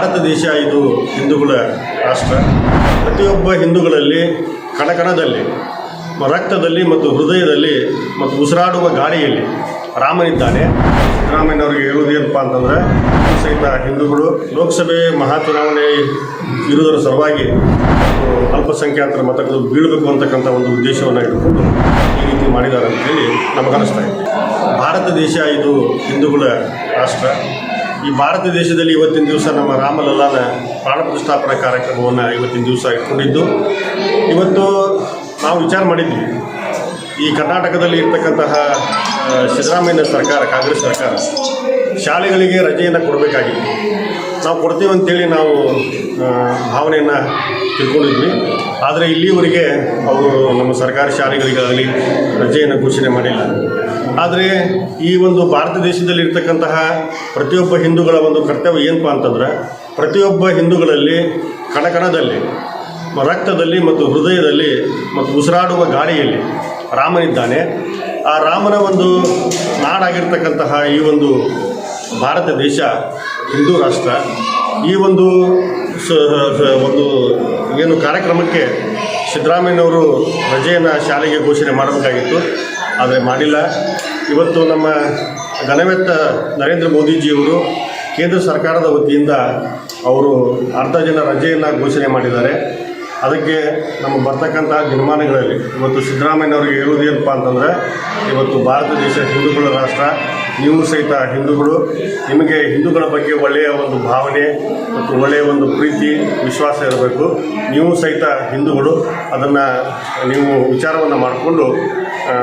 ಭಾರತ ದೇಶ ಇದು ಹಿಂದೂಗಳ ರಾಷ್ಟ್ರ. ಪ್ರತಿಯೊಬ್ಬ ಹಿಂದೂಗಳಲ್ಲಿ ಕಣಕಣದಲ್ಲಿ ರಕ್ತದಲ್ಲಿ ಮತ್ತು ಹೃದಯದಲ್ಲಿ ಮತ್ತು ಉಸಿರಾಡುವ ಗಾಳಿಯಲ್ಲಿ ರಾಮನಿದ್ದಾನೆ. ಹೇಳುವುದು ಏನಪ್ಪ ಅಂತಂದರೆ ಸಹಿತ ಹಿಂದೂಗಳು ಲೋಕಸಭೆ ಮಹಾಚುನಾವಣೆ ಇರುವುದರ ಸಲುವಾಗಿ ಅಲ್ಪಸಂಖ್ಯಾತರ ಮತಗಳು ಬೀಳಬೇಕು ಅಂತಕ್ಕಂಥ ಒಂದು ಉದ್ದೇಶವನ್ನು ಇಟ್ಟುಕೊಂಡು ಈ ರೀತಿ ಮಾಡಿದ್ದಾರೆ ಅಂತೇಳಿ ನಮಗನಿಸ್ತಾ ಇದೆ. ಭಾರತ ದೇಶ ಇದು ಹಿಂದೂಗಳ ರಾಷ್ಟ್ರ. ಈ ಭಾರತ ದೇಶದಲ್ಲಿ ಇವತ್ತಿನ ದಿವಸ ನಮ್ಮ ರಾಮಲಲ್ಲಾನ ಪ್ರಾಣ ಪ್ರತಿಷ್ಠಾಪನಾ ಕಾರ್ಯಕ್ರಮವನ್ನು ಇವತ್ತಿನ ದಿವಸ ಇಟ್ಕೊಂಡಿದ್ದು. ಇವತ್ತು ನಾವು ವಿಚಾರ ಮಾಡಿದ್ವಿ. ಈ ಕರ್ನಾಟಕದಲ್ಲಿ ಇರ್ತಕ್ಕಂತಹ ಸಿದ್ದರಾಮಯ್ಯ ಸರ್ಕಾರ, ಕಾಂಗ್ರೆಸ್ ಸರ್ಕಾರ ಶಾಲೆಗಳಿಗೆ ರಜೆಯನ್ನು ಕೊಡಬೇಕಾಗಿತ್ತು ನಾವು ಕೊಡ್ತೀವಿ ಅಂತೇಳಿ ನಾವು ಭಾವನೆಯನ್ನು ತಿಳ್ಕೊಂಡಿದ್ವಿ. ಆದರೆ ಇಲ್ಲಿವರೆಗೆ ಅವರು ನಮ್ಮ ಸರ್ಕಾರಿ ಶಾಲೆಗಳಿಗಾಗಲಿ ರಜೆಯನ್ನು ಘೋಷಣೆ ಮಾಡಿಲ್ಲ. ಆದರೆ ಈ ಒಂದು ಭಾರತ ದೇಶದಲ್ಲಿ ಇರ್ತಕ್ಕಂತಹ ಪ್ರತಿಯೊಬ್ಬ ಹಿಂದೂಗಳ ಒಂದು ಕರ್ತವ್ಯ ಏನಪ್ಪ ಅಂತಂದ್ರೆ ಪ್ರತಿಯೊಬ್ಬ ಹಿಂದೂಗಳಲ್ಲಿ ಕಣಕಣದಲ್ಲಿ, ರಕ್ತದಲ್ಲಿ ಮತ್ತು ಹೃದಯದಲ್ಲಿ ಮತ್ತು ಉಸಿರಾಡುವ ಗಾಳಿಯಲ್ಲಿ ರಾಮನಿದ್ದಾನೆ. ಆ ರಾಮನ ಒಂದು ನಾಡಾಗಿರ್ತಕ್ಕಂತಹ ಈ ಒಂದು ಭಾರತ ದೇಶ, ಹಿಂದೂ ರಾಷ್ಟ್ರ, ಈ ಒಂದು ಒಂದು ಏನು ಕಾರ್ಯಕ್ರಮಕ್ಕೆ ಸಿದ್ದರಾಮಯ್ಯನವರು ರಜೆಯನ್ನು ಶಾಲೆಗೆ ಘೋಷಣೆ ಮಾಡಬೇಕಾಗಿತ್ತು. ಆದರೆ ಮಾಡಿಲ್ಲ. ಇವತ್ತು ನಮ್ಮ ಘನವೆತ್ತ ನರೇಂದ್ರ ಮೋದಿಜಿಯವರು ಕೇಂದ್ರ ಸರ್ಕಾರದ ವತಿಯಿಂದ ಅವರು ಅರ್ಧ ದಿನ ರಜೆಯನ್ನು ಘೋಷಣೆ ಮಾಡಿದ್ದಾರೆ. ಅದಕ್ಕೆ ನಮ್ಮ ಬರ್ತಕ್ಕಂಥ ದಿನಮಾನಗಳಲ್ಲಿ ಇವತ್ತು ಸಿದ್ದರಾಮಯ್ಯನವರಿಗೆ ಹೇಳುವುದೇನಪ್ಪ ಅಂತಂದರೆ, ಇವತ್ತು ಭಾರತ ದೇಶ ಹಿಂದೂಗಳ ರಾಷ್ಟ್ರ, ನೀವು ಸಹಿತ ಹಿಂದೂಗಳು, ನಿಮಗೆ ಹಿಂದೂಗಳ ಬಗ್ಗೆ ಒಳ್ಳೆಯ ಒಂದು ಭಾವನೆ ಮತ್ತು ಒಳ್ಳೆಯ ಒಂದು ಪ್ರೀತಿ, ವಿಶ್ವಾಸ ಇರಬೇಕು. ನೀವು ಸಹಿತ ಹಿಂದೂಗಳು, ಅದನ್ನು ನೀವು ವಿಚಾರವನ್ನು ಮಾಡಿಕೊಂಡು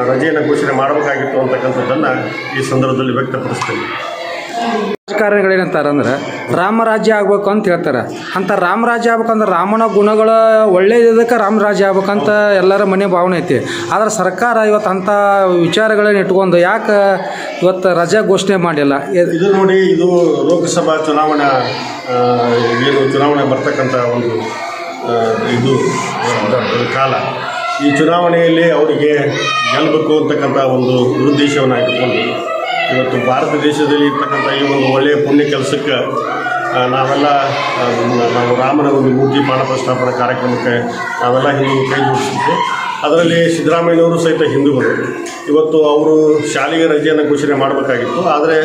ರಜೆಯನ್ನು ಘೋಷಣೆ ಮಾಡಬೇಕಾಗಿತ್ತು ಅಂತಕ್ಕಂಥದ್ದನ್ನು ಈ ಸಂದರ್ಭದಲ್ಲಿ ವ್ಯಕ್ತಪಡಿಸ್ತೇನೆ. ರಾಜಕಾರಣಿಗಳೇನಂತಾರೆ ಅಂದ್ರೆ ರಾಮರಾಜ್ಯ ಆಗ್ಬೇಕು ಅಂತ ಹೇಳ್ತಾರೆ. ಅಂತ ರಾಮರಾಜ್ಯ ಆಗ್ಬೇಕಂದ್ರೆ ರಾಮನ ಗುಣಗಳ ಒಳ್ಳೇದಕ್ಕೆ ರಾಮರಾಜ್ಯ ಆಗ್ಬೇಕಂತ ಎಲ್ಲರ ಮನೆ ಭಾವನೆ ಐತಿ. ಆದ್ರೆ ಸರ್ಕಾರ ಇವತ್ತು ಅಂಥ ವಿಚಾರಗಳನ್ನ ಇಟ್ಕೊಂಡು ಯಾಕೆ ಇವತ್ತು ರಜೆ ಘೋಷಣೆ ಮಾಡಿಲ್ಲ? ಇದು ನೋಡಿ ಇದು ಲೋಕಸಭಾ ಚುನಾವಣೆ ಏನು ಚುನಾವಣೆ ಬರ್ತಕ್ಕಂಥ ಒಂದು ಇದು ಕಾಲ. ಈ ಚುನಾವಣೆಯಲ್ಲಿ ಅವರಿಗೆ ಗೆಲ್ಲಬೇಕು ಅಂತಕ್ಕಂಥ ಒಂದು ದುರುದ್ದೇಶವನ್ನು ಇಟ್ಕೊಂಡು ಇವತ್ತು ಭಾರತ ದೇಶದಲ್ಲಿ ಇರ್ತಕ್ಕಂಥ ಈ ಒಂದು ಒಳ್ಳೆಯ ಪುಣ್ಯ ಕೆಲಸಕ್ಕೆ ನಾವೆಲ್ಲ ನಾವು ರಾಮನ ಒಂದು ಮೂರ್ತಿ ಪ್ರಾಣ ಪ್ರತಿಷ್ಠಾಪನಾ ಕಾರ್ಯಕ್ರಮಕ್ಕೆ ನಾವೆಲ್ಲ ಹಿಂದೂ ಕೈ ಜೋಡಿಸಿದ್ವಿ. ಅದರಲ್ಲಿ ಸಿದ್ದರಾಮಯ್ಯನವರು ಸಹಿತ ಹಿಂದೂಗಳು. ಇವತ್ತು ಅವರು ಶಾಲೆಗೆ ರಜೆಯನ್ನು ಘೋಷಣೆ ಮಾಡಬೇಕಾಗಿತ್ತು. ಆದರೆ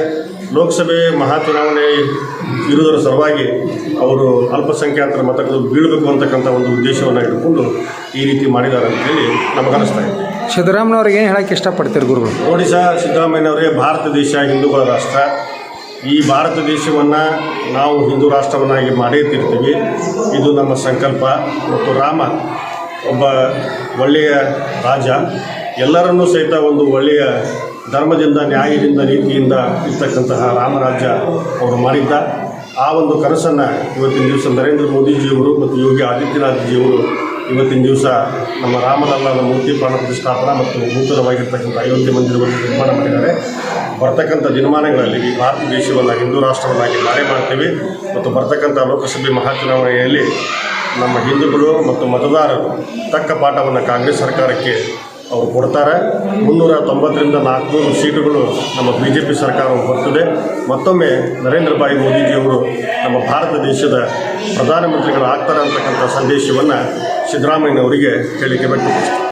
ಲೋಕಸಭೆ ಮಹಾ ಚುನಾವಣೆ ಇರುವುದರ ಸಲುವಾಗಿ ಅವರು ಅಲ್ಪಸಂಖ್ಯಾತರ ಮತಗಳು ಬೀಳಬೇಕು ಅಂತಕ್ಕಂಥ ಒಂದು ಉದ್ದೇಶವನ್ನು ಇಟ್ಟುಕೊಂಡು ಈ ರೀತಿ ಮಾಡಿದ್ದಾರೆ ಅಂತೇಳಿ ನಮಗನಿಸ್ತಾ ಇದೆ. ಸಿದ್ದರಾಮಯ್ಯವ್ರಿಗೆ ಏನು ಹೇಳಕ್ಕೆ ಇಷ್ಟಪಡ್ತೀರಿ ಗುರುಗಳು? ನೋಡಿ ಸಹ ಸಿದ್ದರಾಮಯ್ಯನವರೇ ಭಾರತ ದೇಶ ಹಿಂದೂಗಳ ರಾಷ್ಟ್ರ. ಈ ಭಾರತ ದೇಶವನ್ನು ನಾವು ಹಿಂದೂ ರಾಷ್ಟ್ರವನ್ನಾಗಿ ಮಾಡಿರ್ತಿರ್ತೀವಿ. ತೀರ್ತೀವಿ ಇದು ನಮ್ಮ ಸಂಕಲ್ಪ ಮತ್ತು ರಾಮ ಒಬ್ಬ ಒಳ್ಳೆಯ ರಾಜ. ಎಲ್ಲರನ್ನೂ ಸಹಿತ ಒಂದು ಒಳ್ಳೆಯ ಧರ್ಮದಿಂದ ನ್ಯಾಯದಿಂದ ನೀತಿಯಿಂದ ಇರ್ತಕ್ಕಂತಹ ರಾಮರಾಜ್ಯ ಅವರು ಮಾಡಿದ್ದ. ಆ ಒಂದು ಕನಸನ್ನು ಇವತ್ತಿನ ದಿವಸ ನರೇಂದ್ರ ಮೋದಿಜಿಯವರು ಮತ್ತು ಯೋಗಿ ಆದಿತ್ಯನಾಥ್ಜಿಯವರು ಇವತ್ತಿನ ದಿವಸ ನಮ್ಮ ರಾಮಲಲ್ಲದ ಮೂರ್ತಿ ಪ್ರಾಣ ಪ್ರತಿಷ್ಠಾಪನಾ ಮತ್ತು ನೂತನವಾಗಿರ್ತಕ್ಕಂಥ ಅಯೋಧ್ಯೆ ಮಂದಿರವನ್ನು ನಿರ್ಮಾಣ ಮಾಡಿದ್ದಾರೆ. ಬರ್ತಕ್ಕಂಥ ದಿನಮಾನಗಳಲ್ಲಿ ಈ ಭಾರತ ದೇಶವನ್ನು, ಹಿಂದೂ ರಾಷ್ಟ್ರವನ್ನಾಗಿ ನಾಳೆ ಮಾಡ್ತೀವಿ ಮತ್ತು ಬರ್ತಕ್ಕಂಥ ಲೋಕಸಭೆ ಮಹಾ ಚುನಾವಣೆಯಲ್ಲಿ ನಮ್ಮ ಹಿಂದೂಗಳು ಮತ್ತು ಮತದಾರರು ತಕ್ಕ ಪಾಠವನ್ನು ಕಾಂಗ್ರೆಸ್ ಸರ್ಕಾರಕ್ಕೆ ಅವರು ಕೊಡ್ತಾರೆ. ಮುನ್ನೂರ ತೊಂಬತ್ತರಿಂದ ನಾಲ್ಕುನೂರು ಸೀಟುಗಳು ನಮ್ಮ ಬಿ ಜೆ ಪಿ ಸರ್ಕಾರವು ಬರ್ತದೆ ಮತ್ತೊಮ್ಮೆ ನರೇಂದ್ರ ಭಾಯಿ ಮೋದಿಜಿಯವರು ನಮ್ಮ ಭಾರತ ದೇಶದ ಪ್ರಧಾನಮಂತ್ರಿಗಳು ಆಗ್ತಾರೆ ಅಂತಕ್ಕಂಥ ಸಂದೇಶವನ್ನು ಸಿದ್ದರಾಮಯ್ಯನವರಿಗೆ ಹೇಳಿಕೆ ವ್ಯಕ್ತಪಡಿಸ್ತಾರೆ